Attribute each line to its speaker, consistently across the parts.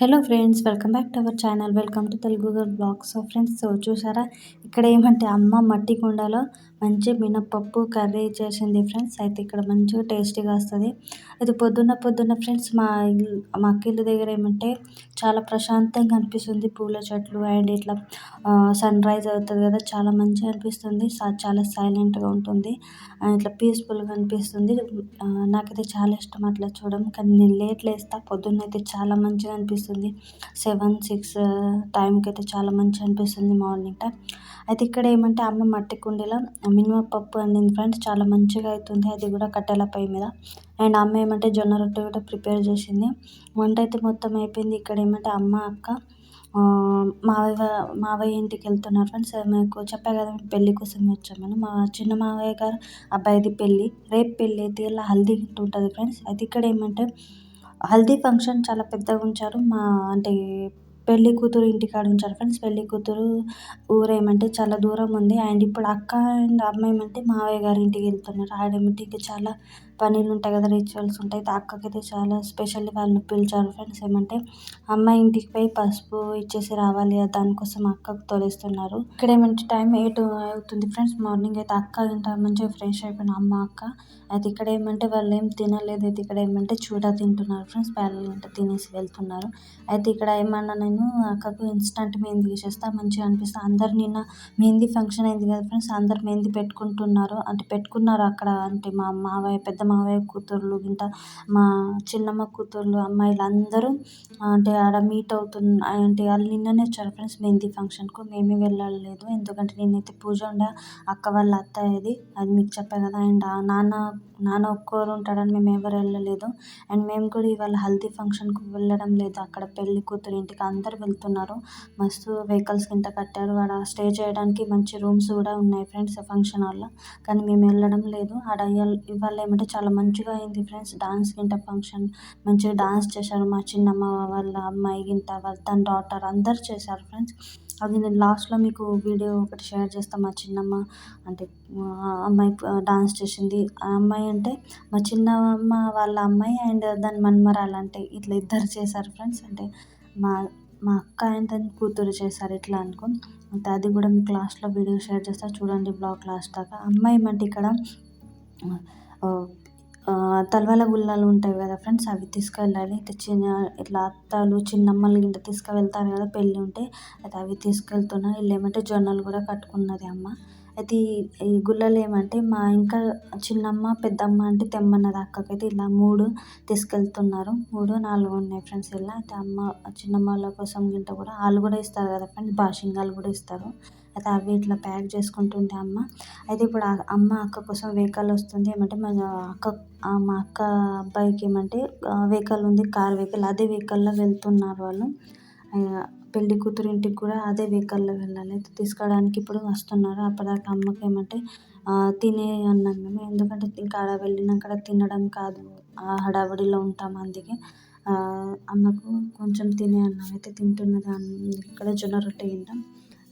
Speaker 1: Hello friends welcome back to our channel welcome to Telugu girl blogs so friends so చూసారా? ఇక్కడ ఏమంటే అమ్మ మట్టి కుండలో మంచి మినపప్పు కర్రీ చేసింది ఫ్రెండ్స్. అయితే ఇక్కడ మంచిగా టేస్టీగా వస్తుంది. ఇది పొద్దున్న పొద్దున్న ఫ్రెండ్స్ మా ఇల్లు మా అక్క ఇల్లు దగ్గర ఏమంటే చాలా ప్రశాంతంగా అనిపిస్తుంది పూల చెట్లు అండ్ ఇట్లా సన్ రైజ్ అవుతుంది కదా చాలా మంచిగా అనిపిస్తుంది. చాలా సైలెంట్గా ఉంటుంది. ఇట్లా పీస్ఫుల్గా అనిపిస్తుంది. నాకైతే చాలా ఇష్టం అట్లా చూడడం. కానీ నేను లేట్ లేస్తా పొద్దున్న అయితే చాలా మంచిగా అనిపిస్తుంది. సెవెన్ సిక్స్ టైంకి అయితే చాలా మంచిగా అనిపిస్తుంది మార్నింగ్ టైం. అయితే ఇక్కడ ఏమంటే అమ్మ మట్టి కుండీలో మినిమం పప్పు వండింది ఫ్రెండ్స్ చాలా మంచిగా అవుతుంది అది కూడా కట్టెల పొయ్యి మీద. అండ్ అమ్మ ఏమంటే జొన్న రొట్టె కూడా ప్రిపేర్ చేసింది. వంట అయితే మొత్తం అయిపోయింది. ఇక్కడ ఏమంటే అమ్మ అక్క మావయ్య మావయ్య ఇంటికి వెళ్తున్నారు ఫ్రెండ్స్ మీకు చెప్పా కదా పెళ్ళి కోసం వచ్చామని మా చిన్న మావయ్య గారు అబ్బాయిది పెళ్ళి రేపు పెళ్ళి అయితే ఇలా హల్దీ ఉంటుంది ఫ్రెండ్స్ అయితే ఇక్కడ ఏమంటే హల్దీ ఫంక్షన్ చాలా పెద్దగా ఉంచారు. మా అంటే పెళ్ళి కూతురు ఇంటికాడ ఉంచారు ఫ్రెండ్స్ పెళ్ళి కూతురు ఊరు ఏమంటే చాలా దూరం ఉంది. అండ్ ఇప్పుడు అక్క అండ్ అమ్మ ఏమంటే మావయ్య గారి ఇంటికి వెళ్తున్నారు. ఆడ ఏమంటే ఇంకా చాలా పనులు ఉంటాయి కదా రిచువల్స్ ఉంటాయి అక్కకైతే చాలా స్పెషల్లీ వాళ్ళు పిలిచారు ఫ్రెండ్స్. ఏమంటే అమ్మాయి ఇంటికి పోయి పసుపు ఇచ్చేసి రావాలి దానికోసం అక్కకు తోలేస్తున్నారు. ఇక్కడ ఏమంటే టైం ఎయిట్ అవుతుంది ఫ్రెండ్స్. మార్నింగ్ అయితే అక్క ఇంట మంచిగా ఫ్రెష్ అయిపోయిన అమ్మ అక్క. అయితే ఇక్కడ ఏమంటే వాళ్ళు ఏం తినలేదు. అయితే ఇక్కడ ఏమంటే చూడ తింటున్నారు ఫ్రెండ్స్. ప్యారల్ అంటే తినేసి వెళ్తున్నారు. అయితే ఇక్కడ ఏమన్నా నేను అక్కకు ఇన్స్టంట్ మెహందీ చేస్తా మంచిగా అనిపిస్తా. అందరు నిన్న మెహందీ ఫంక్షన్ అయింది కదా ఫ్రెండ్స్. అందరు మెహందీ పెట్టుకుంటున్నారు. అంటే పెట్టుకున్నారు అక్కడ. అంటే మా మావయ్య పెద్ద మావయ్య కూతుర్లు గింట మా చిన్నమ్మ కూతుర్లు అమ్మాయిలు అందరూ అంటే ఆడ మీట్ అవుతున్న అంటే వాళ్ళు నిన్ననే వచ్చారు ఫ్రెండ్స్ మెహందీ ఫంక్షన్కు మేమే వెళ్ళలేదు. ఎందుకంటే నేనైతే పూజ ఉండే అక్క వాళ్ళ అత్తయ్యది. అది మీకు చెప్పాను కదా. అండ్ నాన్న నాన్న ఒక్కరు ఉంటాడని మేము ఎవరు వెళ్ళలేదు. అండ్ మేము కూడా ఇవాళ హల్దీ ఫంక్షన్కు వెళ్ళడం లేదు. అక్కడ పెళ్ళి కూతురు ఇంటికి అందరు వెళ్తున్నారు. మస్తు వెహికల్స్ కింద కట్టారు. ఆడ స్టే చేయడానికి మంచి రూమ్స్ కూడా ఉన్నాయి ఫ్రెండ్స్ ఫంక్షన్ హాల్లో. కానీ మేము వెళ్ళడం లేదు. ఆడ ఇవాళ ఏమంటే చాలా మంచిగా అయింది ఫ్రెండ్స్. డాన్స్ గింట ఫంక్షన్ మంచిగా డాన్స్ చేశారు. మా చిన్నమ్మ వాళ్ళ అమ్మాయి గింట వాళ్ళ తన డాటర్ అందరు చేశారు ఫ్రెండ్స్. అది నేను లాస్ట్లో మీకు వీడియో ఒకటి షేర్ చేస్తాను మా చిన్నమ్మ అంటే అమ్మాయి డాన్స్ చేసింది. ఆ అమ్మాయి అంటే మా చిన్నమ్మ వాళ్ళ అమ్మాయి అండ్ దాని మన్మరాలు అంటే ఇట్లా ఇద్దరు చేశారు ఫ్రెండ్స్. అంటే మా మా అక్క అండ్ తన కూతురు చేశారు ఇట్లా అనుకుని. అంటే అది కూడా మీకు లాస్ట్లో వీడియో షేర్ చేస్తా. చూడండి బ్లాగ్ లాస్ట్ దాకా. అమ్మాయి అంటే ఇక్కడ తలవాల గుల్లలు ఉంటాయి కదా ఫ్రెండ్స్ అవి తీసుకెళ్ళాలి. అయితే చిన్న ఇట్లా అత్తలు చిన్నమ్మలు గింట తీసుకువెళ్తారు కదా పెళ్ళి ఉంటే అయితే అవి తీసుకెళ్తున్నా. వీళ్ళు ఏమంటే జొన్నలు కూడా కట్టుకున్నది అమ్మ. అయితే ఈ గుల్లలు ఏమంటే మా ఇంకా చిన్నమ్మ పెద్దమ్మ అంటే తెమ్మన్నది అక్కకైతే ఇలా మూడు తీసుకెళ్తున్నారు. మూడు నాలుగు ఉన్నాయి ఫ్రెండ్స్ ఇలా. అయితే అమ్మ చిన్నమ్మ వాళ్ళ కోసం గింట కూడా వాళ్ళు కూడా ఇస్తారు కదా ఫ్రెండ్స్ బాషింగాలు కూడా ఇస్తారు. కదా అవి ఇట్లా ప్యాక్ చేసుకుంటుండే అమ్మ. అయితే ఇప్పుడు అమ్మ అక్క కోసం వెహికల్ వస్తుంది. ఏమంటే మన అక్క మా అక్క అబ్బాయికి ఏమంటే వెహికల్ ఉంది కార్ వెహికల్. అదే వెహికల్లో వెళ్తున్నారు వాళ్ళు. పెళ్ళి కూతురు ఇంటికి కూడా అదే వెహికల్లో వెళ్ళాలి. అయితే తీసుకోవడానికి ఇప్పుడు వస్తున్నారు. అప్పటిదాకా అమ్మకి ఏమంటే తినే అన్నాం మేము. ఎందుకంటే ఇంకా ఆడ వెళ్ళినాక తినడం కాదు. ఆ హడావిడిలో ఉంటాం అందుకే. అమ్మకు కొంచెం తినే అన్నం అయితే తింటున్నది. ఇక్కడ జొన్న రొట్టె తింటాం.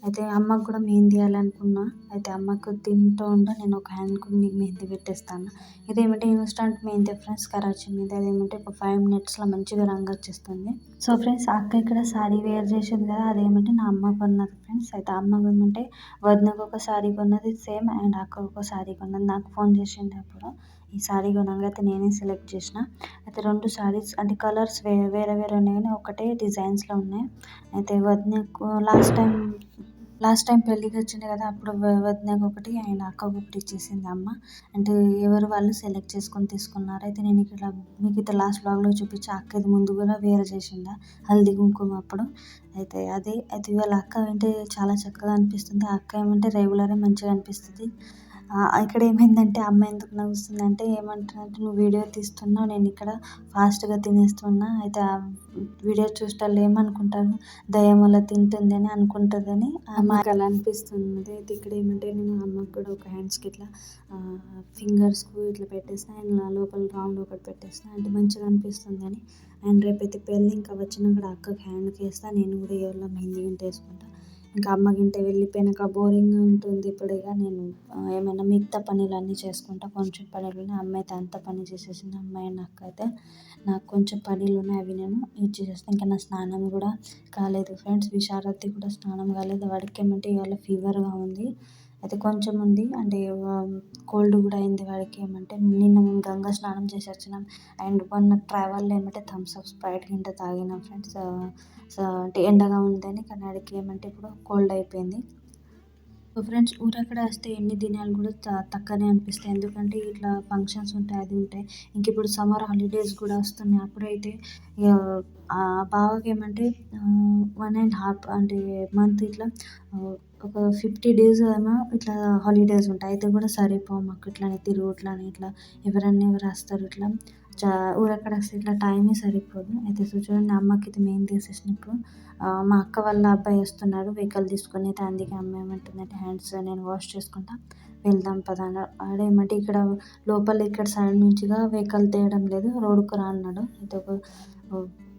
Speaker 1: అయితే అమ్మకు కూడా మెహందీ వేయాలనుకున్నా. అయితే అమ్మకు తింటూ ఉంటే నేను ఒక హ్యాండ్కి మెహందీ పెట్టేస్తాను. ఇదేమంటే ఇన్స్టంట్ మెహందీ ఫ్రెండ్స్ కరాచీ మీద అదేమంటే ఒక ఫైవ్ మినిట్స్లో మంచిగా రంగు వచ్చేస్తుంది. సో ఫ్రెండ్స్ అక్క ఇక్కడ శారీ వేర్ చేసింది కదా అదేమంటే నా అమ్మ కొన్నది ఫ్రెండ్స్ అయితే అమ్మ ఏమంటే వదినకు ఒక శారీ కొన్నది సేమ్ అండ్ అక్క ఒక శారీ కొన్నది. నాకు ఫోన్ చేసింది అప్పుడు. ఈ శారీ కొనంగా అయితే నేనే సెలెక్ట్ చేసిన. అయితే రెండు శారీస్ అంటే కలర్స్ వేరే వేరే వేరే ఉన్నాయి కానీ ఒకటే డిజైన్స్లో ఉన్నాయి. అయితే వదినకు లాస్ట్ టైం లాస్ట్ టైం పెళ్ళికి వచ్చిండే కదా అప్పుడు వదినకు ఒకటి ఆయన అక్కకు ఒకటి ఇచ్చేసింది అమ్మ. అంటే ఎవరు వాళ్ళు సెలెక్ట్ చేసుకొని తీసుకున్నారు. అయితే నేను ఇక్కడ మీకు ఇట్లా లాస్ట్ బ్లాగ్లో చూపించి అక్క ఇది ముందు కూడా వేరే చేసిండ హల్దీ కుంకుమ అప్పుడు. అయితే అదే అయితే ఇవాళ అక్క అంటే చాలా చక్కగా అనిపిస్తుంది. ఆ అక్క ఏమంటే రెగ్యులర్గా మంచిగా అనిపిస్తుంది. ఇక్కడ ఏమైందంటే అమ్మ ఎందుకు నవ్వుస్తుందంటే ఏమంటుందంటే నువ్వు వీడియో తీస్తున్నావు నేను ఇక్కడ ఫాస్ట్గా తినేస్తున్నా అయితే ఆ వీడియో చూసేవాళ్ళు ఏమనుకుంటారు? దయ్యం వల్ల తింటుంది అని అనుకుంటుందని మాకు అలా అనిపిస్తుంది. అయితే ఇక్కడ ఏమంటే నేను అమ్మకి కూడా ఒక హ్యాండ్స్కి ఇట్లా ఫింగర్స్కు ఇట్లా పెట్టేసిన అండ్ లోపల రౌండ్ ఒకటి పెట్టేసిన అంటే మంచిగా అనిపిస్తుంది అని అండ్ రేపైతే పెళ్ళి ఇంకా వచ్చినాక అక్కకి హ్యాండ్కి వేస్తా నేను కూడా ఎవరిలో మెహందీ గింట వేసుకుంటా. ఇంకా అమ్మ గింట వెళ్ళిపోయినాక బోరింగ్గా ఉంటుంది ఇప్పుడు ఇక నేను ఏమైనా మిగతా పనులు అన్నీ చేసుకుంటా కొంచెం పనులు అమ్మ అయితే అంత పని చేసేసింది. అమ్మాయి నాకు అయితే నాకు కొంచెం పనులు ఉన్నాయి అవి నేను ఇది చేసేస్తాను ఇంకా నా స్నానం కూడా కాలేదు. ఫ్రెండ్స్ విశారద్ది కూడా స్నానం కాలేదు. వాడికి ఏమంటే ఇవాళ ఫీవర్గా ఉంది. అయితే కొంచెం ఉంది. అంటే కోల్డ్ కూడా అయింది వాడికి. ఏమంటే నిన్న మేము గంగా స్నానం చేసి వచ్చినాం. అండ్ మొన్న ట్రావెల్లో ఏమంటే థమ్స్ అప్ స్ప్రైట్ గింట తాగినాం ఫ్రెండ్స్ అంటే ఎండగా ఉందని. కానీ వాడికి ఏమంటే ఇప్పుడు కోల్డ్ అయిపోయింది. సో ఫ్రెండ్స్ ఊరక్కడ వస్తే ఎన్ని దినాలు కూడా తక్కువనే అనిపిస్తాయి. ఎందుకంటే ఇట్లా ఫంక్షన్స్ ఉంటాయి అది ఉంటాయి. ఇంక ఇప్పుడు సమ్మర్ హాలిడేస్ కూడా వస్తున్నాయి. అప్పుడైతే ఇక బావకి ఏమంటే వన్ అండ్ హాఫ్ అంటే మంత్ ఇట్లా ఒక ఫిఫ్టీ డేస్ ఏమో ఇట్లా హాలిడేస్ ఉంటాయి. అయితే కూడా సరిపోవు మాకు ఇట్లానే తిరుగుట్లని ఇట్లా ఎవరన్నా ఎవరు వస్తారు ఇట్లా. చా ఊరక్కడ వస్తే ఇట్లా టైమే సరిపోదు. అయితే సో చూడండి అమ్మకి అయితే మేము తీసేసినప్పుడు మా అక్క వాళ్ళ అబ్బాయి వస్తున్నాడు వెహికల్ తీసుకొని అయితే అందుకే అమ్మ ఏమంటుందంటే హ్యాండ్స్ నేను వాష్ చేసుకుంటా. వెళ్దాం పదా ఏమంటే ఇక్కడ లోపల ఇక్కడ సైడ్ నుంచిగా వెహికల్ తీయడం లేదు. రోడ్డుకు రా అన్నాడు. అయితే ఒక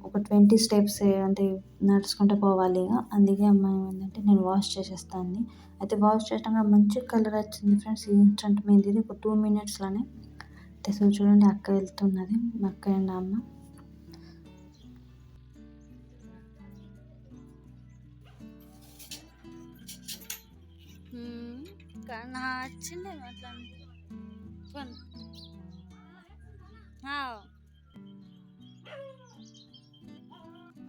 Speaker 1: ఒక ట్వంటీ స్టెప్స్ అంటే నడుచుకుంటూ పోవాలి ఇక. అందుకే అమ్మాయి ఏంటంటే నేను వాష్ చేసేస్తాను అయితే వాష్ చేయడం మంచి కలర్ వచ్చింది ఫ్రెండ్స్. ఇన్స్టంట్ మెహందీ ఇది ఒక టూ మినిట్స్లోనే సో చూడండి అక్క వెళ్తున్నది మా అక్క అండ్ అమ్మ. నచ్చింది అట్లా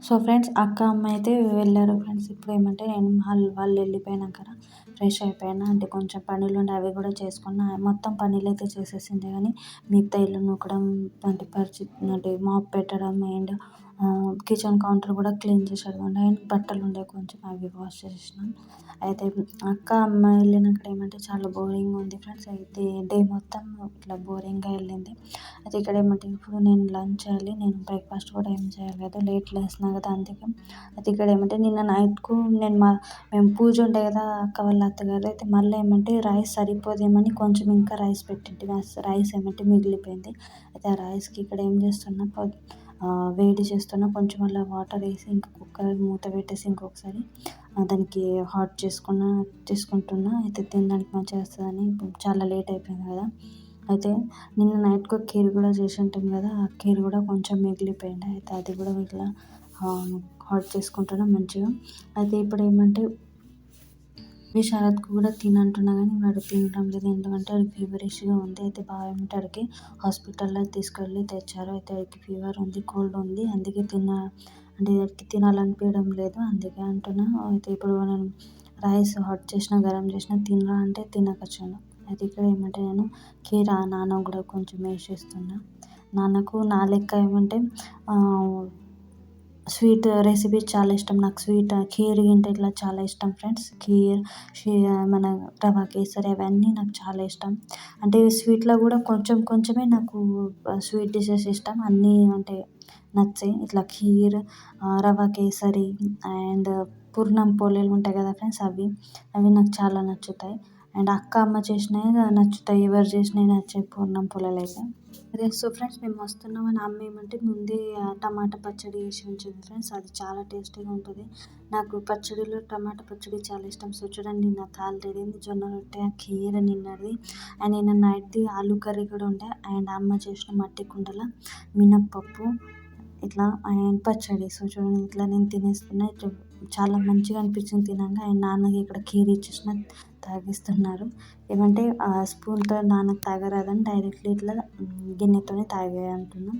Speaker 1: సో ఫ్రెండ్స్ అక్క అమ్మ అయితే వెళ్ళారు ఫ్రెండ్స్. ఇప్పుడు ఏమంటే నేను వాళ్ళు వాళ్ళు వెళ్ళిపోయినాక ఫ్రెష్ అయిపోయినా? అంటే కొంచెం పనులు ఉండే అవి కూడా చేసుకున్నా మొత్తం పనులు అయితే చేసేసింది. కానీ మిగతా ఇల్లు నూకడం వంటి పరిచి అంటే మాప్ పెట్టడం అండ్ కిచెన్ కౌంటర్ కూడా క్లీన్ చేసేది అండ్ బట్టలు ఉండే కొంచెం అవి వాష్ చేసేసినాం. అయితే అక్క అమ్మ వెళ్ళినక్కడ ఏమంటే చాలా బోరింగ్ ఉంది ఫ్రెండ్స్. అయితే డే మొత్తం ఇట్లా బోరింగ్గా వెళ్ళింది. అయితే ఇక్కడ ఏమంటే ఇప్పుడు నేను లంచ్ చేయాలి నేను బ్రేక్ఫాస్ట్ కూడా ఏం చేయాలి కదా లేట్ లేస్తున్నా కదా అందుకే. అయితే ఇక్కడ ఏమంటే నిన్న నైట్కు నేను మా మేము పూజ ఉండే కదా అక్క వాళ్ళ అత్తగారు. అయితే మళ్ళీ ఏమంటే రైస్ సరిపోదేమని కొంచెం ఇంకా రైస్ పెట్టింటి రైస్ ఏమంటే మిగిలిపోయింది. అయితే ఆ రైస్కి ఇక్కడ ఏం చేస్తున్నా వేడి చేస్తున్న కొంచెం అలా వాటర్ వేసి ఇంకా కుక్కర్ మూత పెట్టేసి ఇంకొకసారి దానికి హాట్ చేసుకున్న చేసుకుంటున్నా అయితే తినడానికి మంచిగా వస్తుందని చాలా లేట్ అయిపోయింది కదా. అయితే నిన్న నైట్కు కీర్ కూడా చేసి ఉంటాం కదా ఆ కీర్ కూడా కొంచెం మిగిలిపోయింది అయితే అది కూడా ఇట్లా హాట్ చేసుకుంటున్నా మంచిగా. అయితే ఇప్పుడు ఏమంటే ఈ శరత్కు కూడా తినంటున్నా కానీ వాడు తినడం లేదు. ఎందుకంటే వాడికి ఫీవరిష్గా ఉంది. అయితే బాగా ఏమిటి హాస్పిటల్లో తీసుకెళ్ళి తెచ్చారు. అయితే వాడికి ఫీవర్ ఉంది కోల్డ్ ఉంది. అందుకే తిన అంటే వాడికి తినాలనిపించడం లేదు. అందుకే అంటున్నా. అయితే ఇప్పుడు నేను రైస్ హాట్ చేసిన గరం చేసిన తినరా అంటే తినకొచ్చాను. అయితే ఇక్కడ ఏమంటే నేను కీరా నాన్న కూడా కొంచెం వేసేస్తున్నా. నాన్నకు నా లెక్క ఏమంటే స్వీట్ రెసిపీస్ చాలా ఇష్టం. నాకు స్వీట్ ఖీర్ అంటే ఇట్లా చాలా ఇష్టం ఫ్రెండ్స్. ఖీర్ మన రవ కేసరి అవన్నీ నాకు చాలా ఇష్టం. అంటే స్వీట్లో కూడా కొంచెం కొంచెమే నాకు స్వీట్ డిషెస్ ఇష్టం. అన్నీ అంటే నచ్చాయి ఇట్లా ఖీర్ రవ కేసరి అండ్ పూర్ణం పోలేలు ఉంటాయి కదా ఫ్రెండ్స్ అవి. అవి నాకు చాలా నచ్చుతాయి. అండ్ అక్క అమ్మ చేసినవి నచ్చుతాయి. ఎవరు చేసినవి నచ్చాయి పూర్ణం పొలాలు అయితే. అదే సో ఫ్రెండ్స్ మేము వస్తున్నామని అమ్మ ఏమంటే ముందే టమాటా పచ్చడి వేసి ఉంచింది ఫ్రెండ్స్ అది చాలా టేస్టీగా ఉంటుంది. నాకు పచ్చడిలో టమాటా పచ్చడి చాలా ఇష్టం. సో చూడండి నాకు ఆల్రెడీ జొన్న రొట్టె కీర నిన్నది. అండ్ నిన్న నైట్ది ఆలు కర్రీ కూడా ఉండే. అండ్ అమ్మ చేసిన మట్టి కుండల మినప్పప్పు ఇట్లా అండ్ పచ్చడి సో చూడండి ఇట్లా నేను తినేస్తున్నా. ఇట్లా చాలా మంచిగా అనిపించింది తినంగా. అండ్ నాన్నకి ఇక్కడ కీర్ ఇచ్చేసిన తాగిస్తున్నారు. ఏమంటే ఆ స్పూన్తో నాన్నకు తాగరాదని డైరెక్ట్లీ ఇట్లా గిన్నెతోనే తాగే అంటున్నాం.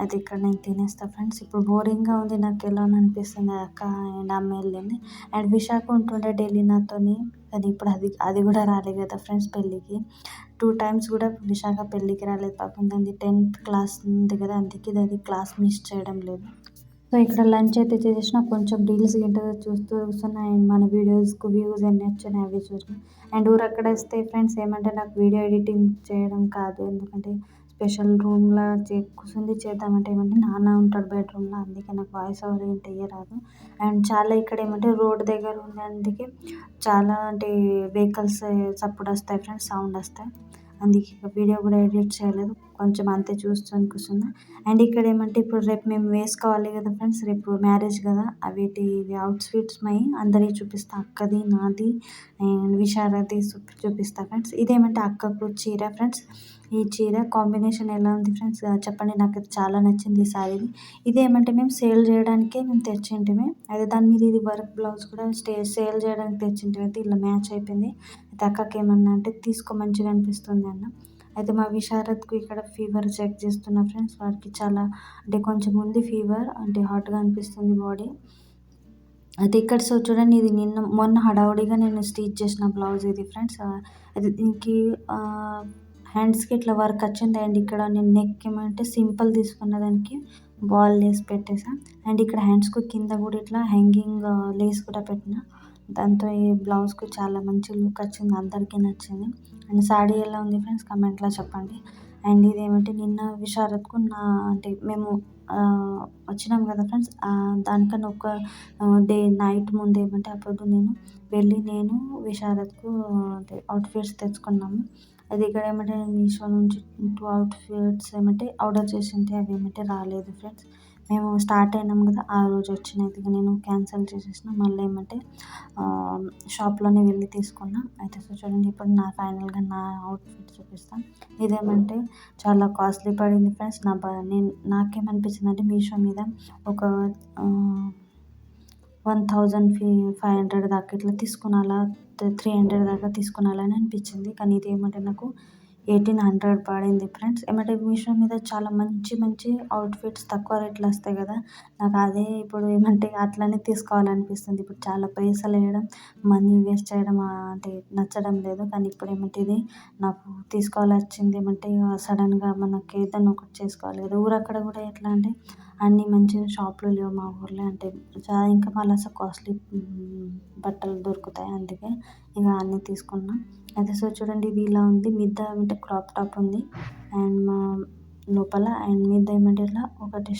Speaker 1: అయితే ఇక్కడ నేను తినేస్తాను ఫ్రెండ్స్. ఇప్పుడు బోరింగ్గా ఉంది. నాకు ఎలా అనిపిస్తుంది అక్క అండ్ అమ్మ వెళ్ళింది. అండ్ విశాఖ ఉంటుండే డైలీ నాతోని. కానీ ఇప్పుడు అది అది కూడా రాలేదు కదా ఫ్రెండ్స్ పెళ్ళికి. టూ టైమ్స్ కూడా విశాఖ పెళ్ళికి రాలేదు పాపం. దాన్ని టెన్త్ క్లాస్ ఉంది కదా అందుకే దాన్ని క్లాస్ మిస్ చేయడం లేదు. సో ఇక్కడ లంచ్ అయితే చేసేసిన. కొంచెం రీల్స్ గింట చూస్తూ చూస్తున్నా అండ్ మన వీడియోస్కు వ్యూస్ ఎన్ని వచ్చినాయి అవి చూసిన అండ్ ఊరు అక్కడ వస్తే ఫ్రెండ్స్ ఏమంటే నాకు వీడియో ఎడిటింగ్ చేయడం కాదు. ఎందుకంటే స్పెషల్ రూమ్లో చే కూర్చుంది చేద్దామంటే ఏమంటే నాన్న ఉంటాడు బెడ్రూమ్లో అందుకే నాకు వాయిస్ ఓవర్ ఏం రాదు అండ్ చాలా ఇక్కడ ఏమంటే రోడ్ దగ్గర ఉంది అందుకే చాలా అంటే వెహికల్స్ చప్పుడు వస్తాయి ఫ్రెండ్స్ సౌండ్ వస్తాయి. అందుకే వీడియో కూడా ఎడిట్ చేయలేదు. కొంచెం అంతే చూస్తాను కూర్చున్నా అండ్ ఇక్కడ ఏమంటే ఇప్పుడు రేపు మేము వేసుకోవాలి కదా ఫ్రెండ్స్ రేపు మ్యారేజ్ కదా వీటి అవుట్ఫిట్స్ మై అందరికీ చూపిస్తా. అక్కది నాది అండ్ విశారది చూపిస్తా ఫ్రెండ్స్. ఇదేమంటే అక్కకు చీర ఫ్రెండ్స్. ఈ చీర కాంబినేషన్ ఎలా ఉంది ఫ్రెండ్స్? చెప్పండి నాకు చాలా నచ్చింది ఈ శారీ ఇదేమంటే మేము సేల్ చేయడానికే మేము తెచ్చింటిమి. అయితే దాని మీద ఇది వర్క్ బ్లౌజ్ కూడా స్టే సేల్ చేయడానికి తెచ్చింటివి అయితే ఇలా మ్యాచ్ అయిపోయింది. అయితే అక్కకి ఏమన్నా అంటే తీసుకో మంచిగా అనిపిస్తుంది అన్న. అయితే మా విశారద్కు ఇక్కడ ఫీవర్ చెక్ చేస్తున్నా ఫ్రెండ్స్ వాడికి చాలా అంటే కొంచెం ఉంది ఫీవర్ అంటే హాట్గా అనిపిస్తుంది బాడీ. అయితే ఇక్కడ సో చూడండి ఇది నిన్న మొన్న హడావుడిగా నేను స్టిచ్ చేసిన బ్లౌజ్ ఇది ఫ్రెండ్స్. అది దీనికి హ్యాండ్స్కి ఇట్లా వర్క్ వచ్చింది. అండ్ ఇక్కడ నేను నెక్ ఏమంటే సింపుల్ తీసుకున్న దానికి బాల్ లేస్ పెట్టేసా. అండ్ ఇక్కడ హ్యాండ్స్కు కింద కూడా ఇట్లా హ్యాంగింగ్ లేస్ కూడా పెట్టిన. దాంతో ఈ బ్లౌజ్కు చాలా మంచి లుక్ వచ్చింది అందరికీ నచ్చింది. అండ్ శారీ ఎలా ఉంది ఫ్రెండ్స్? కమెంట్లో చెప్పండి. అండ్ ఇది ఏమంటే నిన్న విషారత్కు నా అంటే మేము వచ్చినాం కదా ఫ్రెండ్స్? దానికన్నా ఒక డే నైట్ ముందు ఏమంటే అప్పుడు నేను వెళ్ళి నేను విషారత్కు అంటే అవుట్ఫిట్స్ తెచ్చుకున్నాము. అది ఇక్కడ ఏమంటే మీషో నుంచి టూ అవుట్ఫిట్స్ ఏమంటే ఆర్డర్ చేసింటే అవి ఏమంటే రాలేదు ఫ్రెండ్స్. మేము స్టార్ట్ అయినాం కదా ఆ రోజు వచ్చినాయి నేను క్యాన్సిల్ చేసేసిన. మళ్ళీ ఏమంటే షాప్లోనే వెళ్ళి తీసుకున్నా. అయితే సో చూడండి ఇప్పుడు నా ఫైనల్గా నా అవుట్ఫిట్ చూపిస్తాను ఇదేమంటే చాలా కాస్ట్లీ పడింది ఫ్రెండ్స్. నా బ నేను నాకేమనిపించింది అంటే మీషో మీద ఒక వన్ థౌజండ్ ఫీ ఫైవ్ హండ్రెడ్ దాకా ఇట్లా తీసుకున్నాలా త్రీ హండ్రెడ్ దాకా తీసుకున్నాలని అనిపించింది. కానీ ఇది ఏమంటే నాకు ఎయిటీన్ హండ్రెడ్ పడింది ఫ్రెండ్స్. ఏమంటే మీషో మీద చాలా మంచి మంచి అవుట్ఫిట్స్ తక్కువ రేట్లో వస్తాయి కదా. నాకు అదే ఇప్పుడు ఏమంటే అట్లనే తీసుకోవాలనిపిస్తుంది. ఇప్పుడు చాలా పైసలు వేయడం మనీ వేస్ట్ చేయడం అంటే నచ్చడం లేదు. కానీ ఇప్పుడు ఏమంటే ఇది నాకు తీసుకోవాలి వచ్చింది ఏమంటే సడన్గా మనకి ఏదైనా ఒకటి చేసుకోవాలి కదా. ఊరక్కడ కూడా ఎట్లా అంటే అన్ని మంచిగా షాపులు లేవు మా ఊర్లో. అంటే చాలా ఇంకా మళ్ళీ అసలు కాస్ట్లీ బట్టలు దొరుకుతాయి అందుకే ఇక అన్నీ తీసుకున్నాం. అయితే సో చూడండి ఇది ఇలా ఉంది. మిద్ద ఏమంటే క్రాప్ టాప్ ఉంది. అండ్ మా లోపల అండ్ మిద్ద ఏమంటే ఇట్లా ఒకటి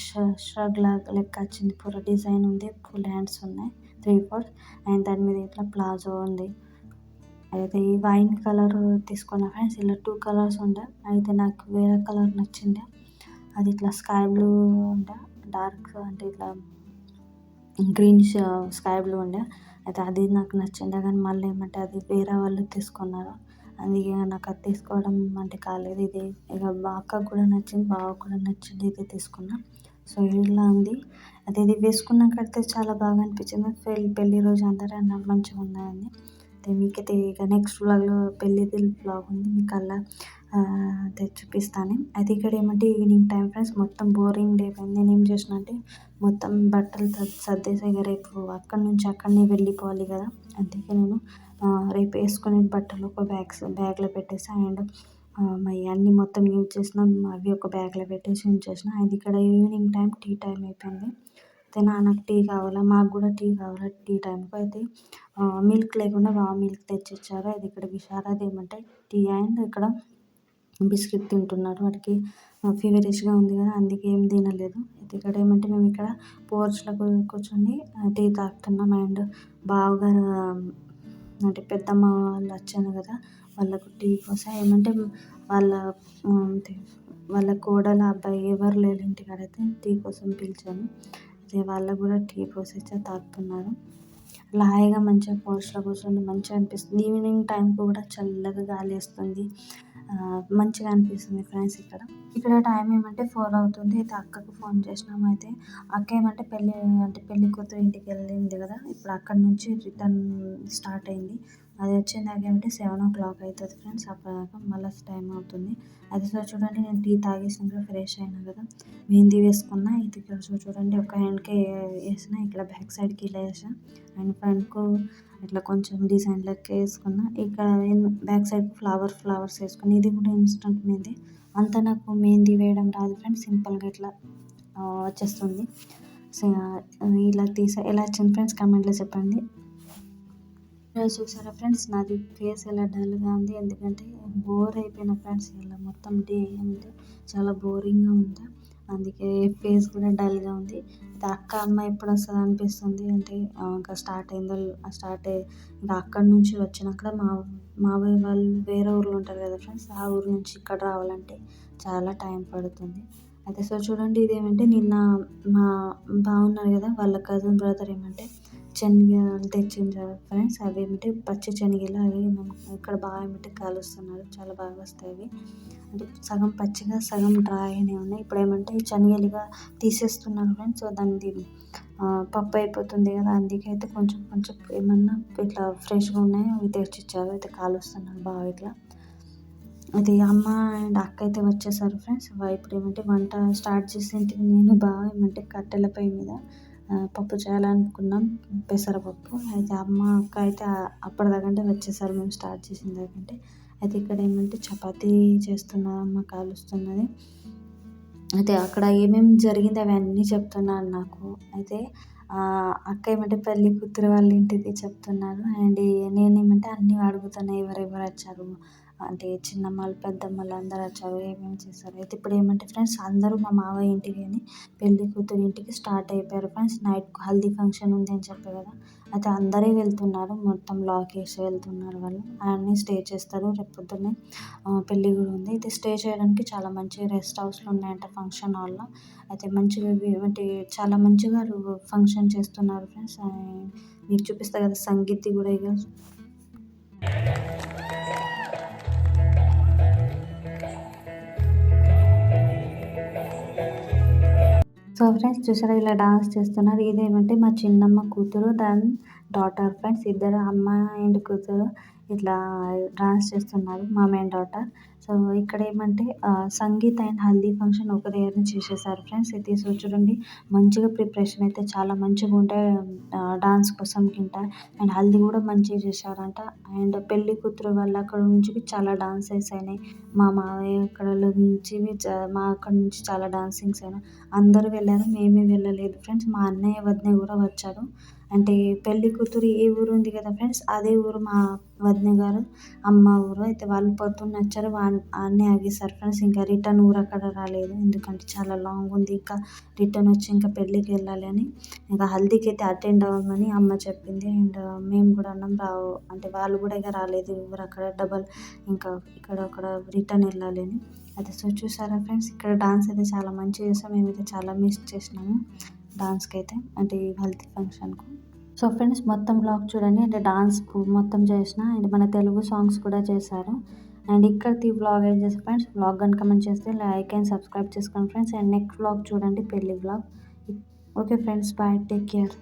Speaker 1: షర్ట్ లాగా లెక్క వచ్చింది. పూర డిజైన్ ఉంది. ఫుల్ హ్యాండ్స్ ఉన్నాయి. త్రీ ఫోర్ అండ్ దాని మీద ఇట్లా ప్లాజో ఉంది. అయితే ఈ వైన్ కలర్ తీసుకున్నా ఫ్రెండ్స్ ఇలా టూ కలర్స్ ఉండే. అయితే నాకు వేరే కలర్ నచ్చింది. అది ఇట్లా స్కై బ్లూ ఉండే. డార్క్ అంటే ఇట్లా గ్రీన్ స్కై బ్లూ ఉండే. అయితే అది నాకు నచ్చిండే కానీ మళ్ళీ ఏమంటే అది వేరే వాళ్ళు తీసుకున్నారు. అందుకే నాకు అది తీసుకోవడం అంటే కాలేదు. ఇది ఇక అక్కకు కూడా నచ్చింది బావకు కూడా నచ్చింది ఇది తీసుకున్నా. సో ఇలా ఉంది. అది ఇది వేసుకున్నాక అయితే చాలా బాగా అనిపించింది. పెళ్ళి పెళ్ళి రోజు అందరూ అన్నారు మంచిగా ఉన్నాయని. అయితే మీకైతే ఇక నెక్స్ట్ వ్లాగ్లో పెళ్ళిది వ్లాగ్ ఉంది మీకు అలా అదే చూపిస్తాను. అయితే ఇక్కడ ఏమంటే ఈవినింగ్ టైం ఫ్రెండ్స్ మొత్తం బోరింగ్ డే నేను ఏం చేసిన అంటే మొత్తం బట్టలు సర్దేసి ఇక రేపు అక్కడి నుంచి అక్కడనే వెళ్ళిపోవాలి కదా. అందుకే నేను రేపు వేసుకునే బట్టలు ఒక బ్యాగ్స్ బ్యాగ్లో పెట్టేసి అండ్ మరి అన్నీ మొత్తం యూజ్ చేసిన అవి ఒక బ్యాగ్లో పెట్టేసి ఉంచేసిన అది ఇక్కడ ఈవినింగ్ టైం టీ టైం అయిపోయింది. అయితే నాన్నకు టీ కావాలా మాకు కూడా టీ కావాలా టీ టైంకి. అయితే మిల్క్ లేకుండా బాగా మిల్క్ తెచ్చిచ్చారు. అది ఇక్కడ విశారది ఏమంటే టీ అండ్ ఇక్కడ బిస్కెట్ తింటున్నారు. వాడికి ఫీవరిష్గా ఉంది కదా అందుకే ఏం తినలేదు. అయితే ఇక్కడ ఏమంటే మేము ఇక్కడ పోర్చ్లో కూర్చొని టీ తాగుతున్నాం. అండ్ బావగారు అంటే పెద్దమ్మ వాళ్ళు వచ్చాను కదా వాళ్ళకు టీ కోసం. ఏమంటే వాళ్ళ వాళ్ళ కోడల అబ్బాయి ఎవరు లేరు ఇంటికాడ అయితే టీ కోసం పిలిచాను. అదే వాళ్ళకు కూడా టీ పోసిస్తే తాగుతున్నారు. అలా హాయిగా మంచిగా పోర్చ్లో కూర్చొని మంచిగా అనిపిస్తుంది. ఈవినింగ్ టైంకి కూడా చల్లగా గాలి వేస్తుంది. మంచిగా అనిపిస్తుంది ఫ్రెండ్స్ ఇక్కడ. ఇక్కడ టైం ఏమంటే ఫోర్ అవుతుంది. అయితే అక్కకు ఫోన్ చేసినాం అయితే. అక్క ఏమంటే పెళ్ళి అంటే పెళ్ళి కూతురు ఇంటికి వెళ్ళింది కదా. ఇప్పుడు అక్కడ నుంచి రిటర్న్ స్టార్ట్ అయింది. అది వచ్చేదాకా ఏమంటే సెవెన్ ఓ క్లాక్ అవుతుంది ఫ్రెండ్స్. అప్పటిదాకా మళ్ళీ టైం అవుతుంది. అది సో చూడండి నేను టీ తాగేసినాక ఫ్రెష్ అయినా కదా. మెహందీ వేసుకున్నా ఇది ఇక్కడ సో చూడండి ఒక హ్యాండ్కి వేసిన ఇక్కడ బ్యాక్ సైడ్కి ఇలా వేసా అండ్ ఫ్రంట్కు ఇట్లా కొంచెం డిజైన్ లెక్క వేసుకున్న ఇక్కడ బ్యాక్ సైడ్ ఫ్లవర్ ఫ్లవర్స్ వేసుకుని ఇది కూడా ఇన్స్టంట్ మెహందీ. అంత నాకు మెహందీ వేయడం రాదు ఫ్రెండ్స్ సింపుల్గా ఇట్లా వచ్చేస్తుంది. ఇలా తీసా ఎలా వచ్చింది ఫ్రెండ్స్ కమెంట్లో చెప్పండి. చూసారా ఫ్రెండ్స్ నాది ఫేస్ ఎలా డల్గా ఉంది ఎందుకంటే బోర్ అయిపోయిన ఫ్రెండ్స్ ఇలా మొత్తం డే అంటే చాలా బోరింగ్గా ఉంది. అందుకే ఫేస్ కూడా డల్గా ఉంది. అయితే అక్క అమ్మ ఎప్పుడు వస్తుంది అనిపిస్తుంది అంటే ఇంకా స్టార్ట్ అయిందో స్టార్ట్ అయ్యి ఇంకా అక్కడి నుంచి వచ్చినాక మా మావయ్య వాళ్ళు వేరే ఊర్లో ఉంటారు కదా ఫ్రెండ్స్ ఆ ఊరు నుంచి ఇక్కడ రావాలంటే చాలా టైం పడుతుంది. అయితే సో చూడండి ఇదేమంటే నిన్న మా బాగున్నారు కదా వాళ్ళ కజిన్ బ్రదర్ ఏమంటే శనగలు తెచ్చిండ్రు ఫ్రెండ్స్ అవి ఏమిటి పచ్చి శనగలు అవి ఇక్కడ బాగా ఏమిటి కాలుస్తున్నారు చాలా బాగా వస్తాయి అవి. అంటే సగం పచ్చిగా సగం డ్రై అయినవి ఉన్నాయి. ఇప్పుడు ఏమంటే శనగలుగా తీసేస్తున్నారు ఫ్రెండ్స్ సో దానిది పప్పు అయిపోతుంది కదా అందుకే అయితే కొంచెం కొంచెం ఏమన్నా ఇట్లా ఫ్రెష్గా ఉన్నాయి అవి తెచ్చిచ్చారు అయితే కాలుస్తున్నారు బాగా ఇట్లా. అది అమ్మ అండ్ అక్క అయితే వచ్చేసారు ఫ్రెండ్స్ ఇప్పుడు ఏమంటే వంట స్టార్ట్ చేసేంటి నేను బాగా ఏమంటే కట్టెల పొయ్యి మీద పప్పు చేయాలనుకున్నాం పెసరపప్పు అయితే అమ్మ అక్క అయితే అప్పటిదాకంటే వచ్చేసారు మేము స్టార్ట్ చేసిన దాకంటే అయితే ఇక్కడ ఏమంటే చపాతీ చేస్తున్నారు అమ్మ కాలుస్తున్నది. అయితే అక్కడ ఏమేమి జరిగింది అవన్నీ చెప్తున్నారు నాకు. అయితే అక్క ఏమంటే పెళ్ళి కూతురు వాళ్ళ ఇంటిది చెప్తున్నారు. అండ్ నేనేమంటే అన్నీ అడుగుతున్నా ఎవరెవరు వచ్చారు అంటే చిన్నమ్మలు పెద్దమ్మలు అందరూ వచ్చారు ఏమేమి చేశారు? అయితే ఇప్పుడు ఏమంటే ఫ్రెండ్స్ అందరూ మా మావయ్య ఇంటికి అని పెళ్ళి కూతురు ఇంటికి స్టార్ట్ అయిపోయారు. ఫ్రెండ్స్ నైట్ హల్దీ ఫంక్షన్ ఉంది అని చెప్పే కదా. అయితే అందరే వెళ్తున్నారు మొత్తం లాక్ వేసి వెళ్తున్నారు వాళ్ళు. అన్నీ స్టే చేస్తారు. రేపు పొద్దున్నే పెళ్ళి కూడా ఉంది. అయితే స్టే చేయడానికి చాలా మంచి రెస్ట్ హౌస్లు ఉన్నాయంట ఫంక్షన్ హాల్లో అయితే మంచిగా అంటే చాలా మంచిగా ఫంక్షన్ చేస్తున్నారు ఫ్రెండ్స్ మీకు చూపిస్తా కదా సంగీతి కూడా ఇక. సో ఫ్రెండ్స్ చూసారా ఇలా డాన్స్ చేస్తున్నారు. ఇదేమంటే మా చిన్నమ్మ కూతురు దాని డాటర్ ఫ్రెండ్స్ ఇద్దరు అమ్మ అండ్ కూతురు ఇట్లా డాన్స్ చేస్తున్నారు మా అండ్ డాటర్ సో ఇక్కడ ఏమంటే సంగీత్ అండ్ హల్దీ ఫంక్షన్ ఒక దగ్గర చేసేసారు ఫ్రెండ్స్. అయితే సో చూడండి మంచిగా ప్రిపరేషన్ అయితే చాలా మంచిగా ఉంటే డాన్స్ కోసం కింట అండ్ హల్దీ కూడా మంచిగా చేశారంట. అండ్ పెళ్ళి కూతురు వాళ్ళు అక్కడ నుంచి చాలా డాన్సెస్ అయినాయి. మా మావయ్య అక్కడ నుంచి మా అక్కడ నుంచి చాలా డాన్సింగ్స్ అయినాయి. అందరూ వెళ్ళారు మేమే వెళ్ళలేదు ఫ్రెండ్స్. మా అన్నయ్య వదిన కూడా వచ్చారు అంటే పెళ్ళి కూతురు ఏ ఊరు ఉంది కదా ఫ్రెండ్స్? అదే ఊరు మా వదిన గారు అమ్మ ఊరు. అయితే వాళ్ళు పొద్దున్న వచ్చారు అన్నీ ఆగేశారు ఫ్రెండ్స్. ఇంకా రిటర్న్ ఊరు అక్కడ రాలేదు. ఎందుకంటే చాలా లాంగ్ ఉంది. ఇంకా రిటర్న్ వచ్చి ఇంకా పెళ్ళికి వెళ్ళాలి అని. ఇంకా హల్దీకి అయితే అటెండ్ అవ్వమని అమ్మ చెప్పింది. అండ్ మేము కూడా అన్నాం రావు అంటే వాళ్ళు కూడా ఇక రాలేదు. ఊరు అక్కడ డబల్ ఇంకా ఇక్కడ అక్కడ రిటర్న్ వెళ్ళాలి అని. అయితే సో చూసారా ఫ్రెండ్స్? ఇక్కడ డాన్స్ అయితే చాలా మంచిగా చేస్తాం మేమైతే చాలా మిస్ చేసినాము. డాన్స్కి అయితే అంటే ఈ హెల్త్ ఫంక్షన్కు. సో ఫ్రెండ్స్ మొత్తం బ్లాగ్ చూడండి. అంటే డాన్స్ మొత్తం చేసిన అండ్ మన తెలుగు సాంగ్స్ కూడా చేశారు. అండ్ ఇక్కడ ఈ వ్లాగ్ ఏం చేస్తే ఫ్రెండ్స్ వ్లాగ్ కనుక మనం చేస్తే లైక్ అండ్ సబ్స్క్రైబ్ చేసుకోండి ఫ్రెండ్స్. అండ్ నెక్స్ట్ బ్లాగ్ చూడండి పెళ్ళి vlog okay friends bye. Take care.